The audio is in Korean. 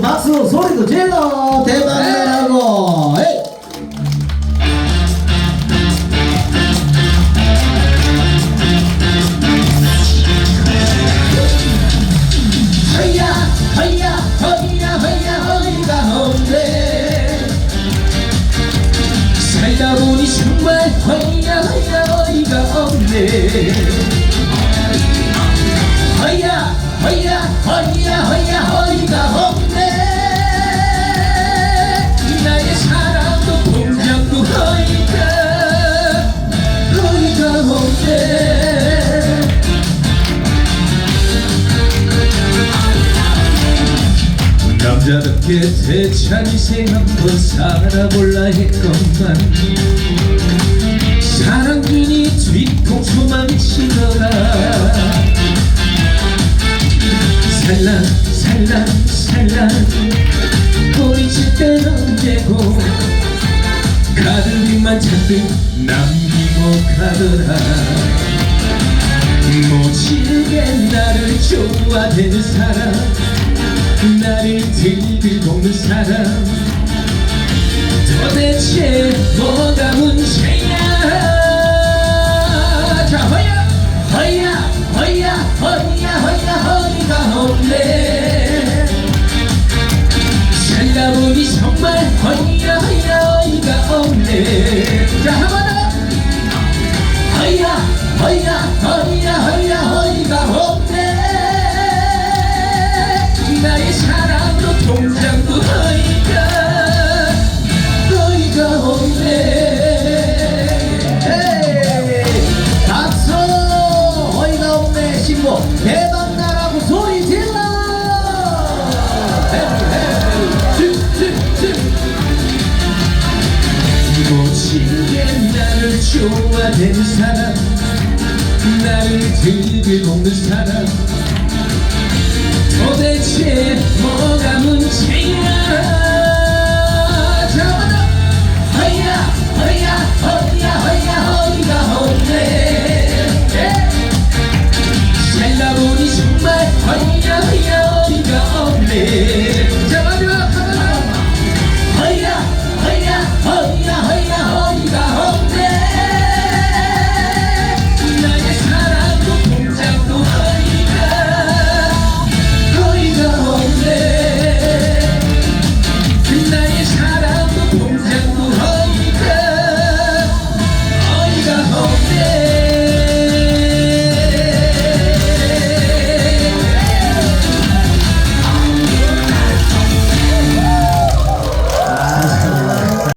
박수 박수 소리도 질러 대박나라고 에이. 허야 허야 남자답게 대찬이 생한번 살아볼라 했건만. 사랑꾼이 뒤통수만 치더라. 살랑 살랑 살랑 꼬리칠 땐 언제고 가득만 잔뜩 남기고 가더라. 모질게 나를 좋아하는 사람 나를 들들볶는 사람. 도대체 뭐가 문제야? 자 허야! 허야! 허야! 허야! 허야! 허리가 없네 살다 보니 정말 허야! 허야! 허리가 없네 자한 번 더! 허야! 허야! 허야! 허야 가지고 대박나라고 소리 질러! 멋지게 나를 좋아하는 사람 나를 들게 먹는 사람 도대체 뭐가 문제야